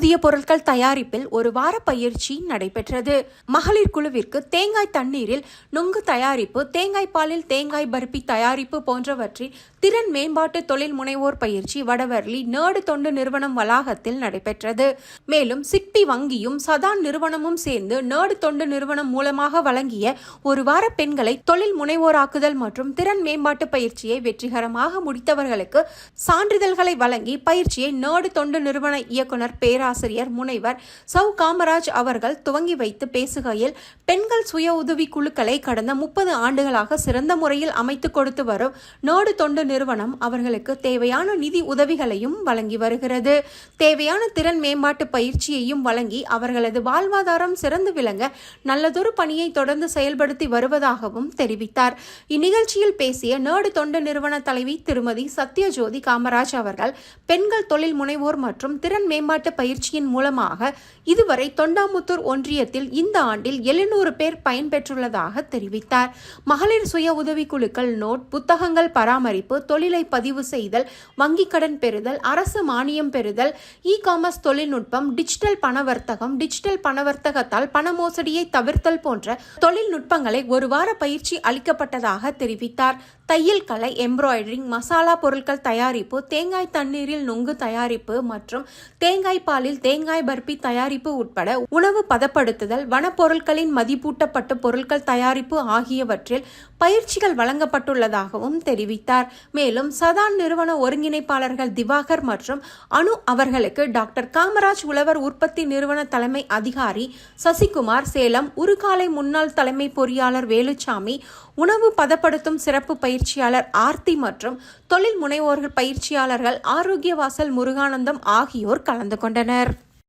புதிய பொருட்கள் தயாரிப்பில் ஒரு வார பயிற்சி நடைபெற்றது. மகளிர் குழுவிற்கு தேங்காய் தண்ணீரில் நுங்கு தயாரிப்பு தேங்காய் பாலில் தேங்காய் பருப்பி தயாரிப்பு போன்றவற்றில் திறன் மேம்பாட்டு தொழில் முனைவோர் பயிற்சி வடவர்லி நேடு தொண்டு நிறுவனம் வளாகத்தில் நடைபெற்றது. மேலும் சிக்பி வங்கியும் சதான் நிறுவனமும் சேர்ந்து நேடு தொண்டு நிறுவனம் மூலமாக வழங்கிய ஒரு வார பெண்களை தொழில் முனைவோராக்குதல் மற்றும் திறன் மேம்பாட்டு பயிற்சியை வெற்றிகரமாக முடித்தவர்களுக்கு சான்றிதழ்களை வழங்கி பயிற்சியை நேடு தொண்டு நிறுவன இயக்குனர் பேராசிரியர் முனைவர் சௌ காமராஜ் அவர்கள் துவங்கி வைத்து பேசுகையில் பெண்கள் சுய உதவி குழுக்களை கடந்த முப்பது ஆண்டுகளாக சிறந்த முறையில் அமைத்து கொடுத்து வரும் நாடு தொண்டு நிறுவனம் அவர்களுக்கு தேவையான நிதி உதவிகளையும் வழங்கி வருகிறது. தேவையான திறன் மேம்பாட்டு பயிற்சியையும் வழங்கி அவர்களது வாழ்வாதாரம் சிறந்து விளங்க நல்லதொரு பணியை தொடர்ந்து செயல்படுத்தி வருவதாகவும் தெரிவித்தார். இந்நிகழ்ச்சியில் பேசிய நாடு தொண்டு நிறுவன தலைவி திருமதி சத்யஜோதி காமராஜ் அவர்கள் பெண்கள் தொழில் முனைவோர் மற்றும் திறன் மேம்பாட்டு பயிற்சி பயிற்சியின் மூலமாக இதுவரை தொண்டாமுத்தூர் ஒன்றியத்தில் இந்த ஆண்டில் எழுநூறு பேர் பயன்பெற்றுள்ளதாக தெரிவித்தார். மகளிர் சுய உதவிக்குழுக்கள் நோட் புத்தகங்கள் பராமரிப்பு தொழிலை பதிவு செய்தல் வங்கிக் கடன் பெறுதல் அரசு மானியம் பெறுதல் இ காமர்ஸ் தொழில்நுட்பம் டிஜிட்டல் பணவர்த்தகம் டிஜிட்டல் பணவர்த்தகத்தால் பண மோசடியை தவிர்த்தல் போன்ற தொழில்நுட்பங்களை ஒரு வார பயிற்சி அளிக்கப்பட்டதாக தெரிவித்தார். தையல் கலை எம்ப்ராய்டரிங் மசாலா பொருட்கள் தயாரிப்பு தேங்காய் தண்ணீரில் நுங்கு தயாரிப்பு மற்றும் தேங்காய் பாலில் தேங்காய் பர்பி தயாரிப்பு உட்பட உணவு பதப்படுத்துதல் வனப்பொருட்களின் மதிப்பூட்டப்பட்ட பொருட்கள் தயாரிப்பு ஆகியவற்றில் பயிற்சிகள் வழங்கப்பட்டுள்ளதாகவும் தெரிவித்தார். மேலும் சதான் நிறுவன ஒருங்கிணைப்பாளர்கள் திவாகர் மற்றும் அனு அவர்களுக்கு டாக்டர் காமராஜ் உழவர் உற்பத்தி நிறுவன தலைமை அதிகாரி சசிகுமார் சேலம் உருகாலை முன்னாள் தலைமை பொறியாளர் வேலுச்சாமி உணவு பதப்படுத்தும் சிறப்பு பயிற்சியாளர் ஆர்த்தி மற்றும் தொழில் முனைவோர்கள் பயிற்சியாளர்கள் ஆரோக்கிய வாசல் முருகானந்தம் ஆகியோர் கலந்து கொண்டனர்.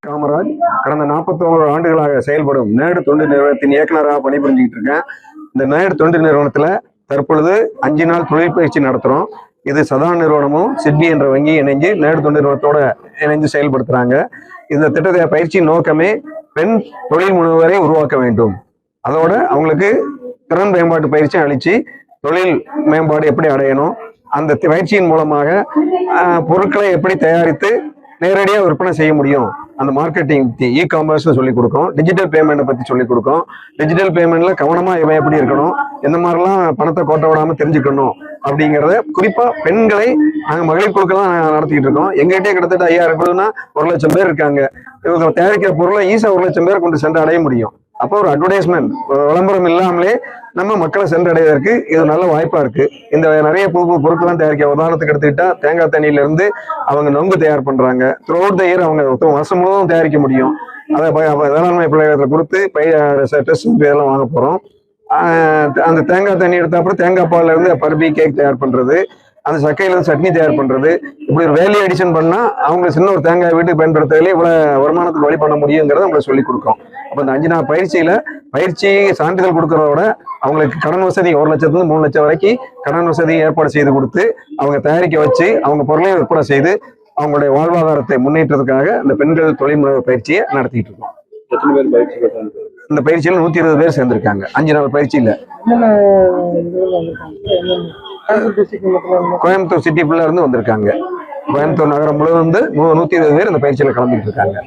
காமராஜ். கடந்த 41 ஆண்டுகளாக செயல்படும் நேடு தொண்டு நிறுவனத்தின் இயக்குனராக பணிபுரிஞ்சுக்கிட்டு இருக்கேன். இந்த நேடு தொண்டு நிறுவனத்துல தற்பொழுது அஞ்சு நாள் தொழில் பயிற்சி நடத்துறோம். இது சதா நிறுவனமும் சிட்னி என்ற வங்கி இணைஞ்சு நேடு தொண்டு நிறுவனத்தோட இணைஞ்சு செயல்படுத்துறாங்க. இந்த திட்டத்தை பயிற்சியின் நோக்கமே பெண் தொழில் முனைவரை உருவாக்க வேண்டும். அதோட அவங்களுக்கு திறன் மேம்பாட்டு பயிற்சி அளித்து தொழில் மேம்பாடு எப்படி அடையணும் அந்த பயிற்சியின் மூலமாக பொருட்களை எப்படி தயாரித்து நேரடியாக விற்பனை செய்ய முடியும். அந்த மார்க்கெட்டிங் இ காமர்ஸ்னு சொல்லி கொடுக்கும். டிஜிட்டல் பேமெண்ட்டை பற்றி சொல்லி கொடுக்கும். டிஜிட்டல் பேமெண்ட்டில் கவனமாக இவன் எப்படி இருக்கணும்? எந்த மாதிரிலாம் பணத்தை கோட்டை விடாமல் தெரிஞ்சுக்கணும்? அப்படிங்கிறத குறிப்பாக பெண்களை நாங்கள் மகளிர் குழுக்கெல்லாம் நடத்திக்கிட்டு இருக்கோம். எங்ககிட்டயே கிட்டத்தட்ட ஐயாயிரம் குழுனா ஒரு லட்சம் பேர் இருக்காங்க. இவங்க தயாரிக்கிற பொருளை ஈஸியாக ஒரு லட்சம் பேர் கொண்டு சென்று அடைய முடியும். அப்போ ஒரு அட்வர்டைஸ்மெண்ட் விளம்பரம் இல்லாமலே நம்ம மக்களை சென்றடைவதற்கு இது நல்ல வாய்ப்பா இருக்கு. இந்த நிறைய புது புது பொருட்கள்லாம் தயாரிக்க உதாரணத்துக்கு எடுத்துக்கிட்டா தேங்காய் தண்ணியில இருந்து அவங்க நொங்கு தயார் பண்றாங்க. த்ரூ த இயர் அவங்க வருஷம் முழுவதும் தயாரிக்க முடியும். அதை வேளாண்மை பிள்ளைகளை கொடுத்து பயிர் டெஸ்ட் இதெல்லாம் வாங்க போறோம். அந்த தேங்காய் தண்ணி எடுத்த அப்புறம் தேங்காய் பால்ல இருந்து பருப்பி கேக் தயார் பண்றது. அந்த சக்கையில இருந்து சட்னி தயார் பண்றது. இப்படி ஒரு வேல்யூ அடிஷன் பண்ணா அவங்க சின்ன ஒரு தேங்காய் வீட்டுக்கு பயன்படுத்துறதுல இவ்வளவு வருமானத்துக்கு வழி பண்ண முடியுங்கிறத நம்மள சொல்லி கொடுக்கும். அப்ப இந்த அஞ்சு நாள் பயிற்சியில பயிற்சி சான்றிதழ் கொடுக்கறத விட அவங்களுக்கு கடன் வசதி ஒரு லட்சத்துல இருந்து மூணு லட்சம் வரைக்கும் கடன் வசதி ஏற்பாடு செய்து கொடுத்து அவங்க தயாரிக்க வச்சு அவங்க பொருளையும் விற்பனை செய்து அவங்களுடைய வாழ்வாதாரத்தை முன்னேற்றத்துக்காக இந்த பெண்கள் தொழில் முனைவு பயிற்சியை நடத்திட்டு இருக்கோம். எத்தனை பேர் பயிற்சி பெற்றாங்க? இந்த பயிற்சியில் நூத்தி இருபது பேர் சேர்ந்திருக்காங்க. அஞ்சு நாள் பயிற்சியில கோயம்புத்தூர் சிட்டி இருந்து வந்திருக்காங்க. கோயம்புத்தூர் நகரம் முழுவதும் வந்து நூ- நூத்தி இருபது பேர் இந்த பயிற்சியில கலந்துட்டு இருக்காங்க.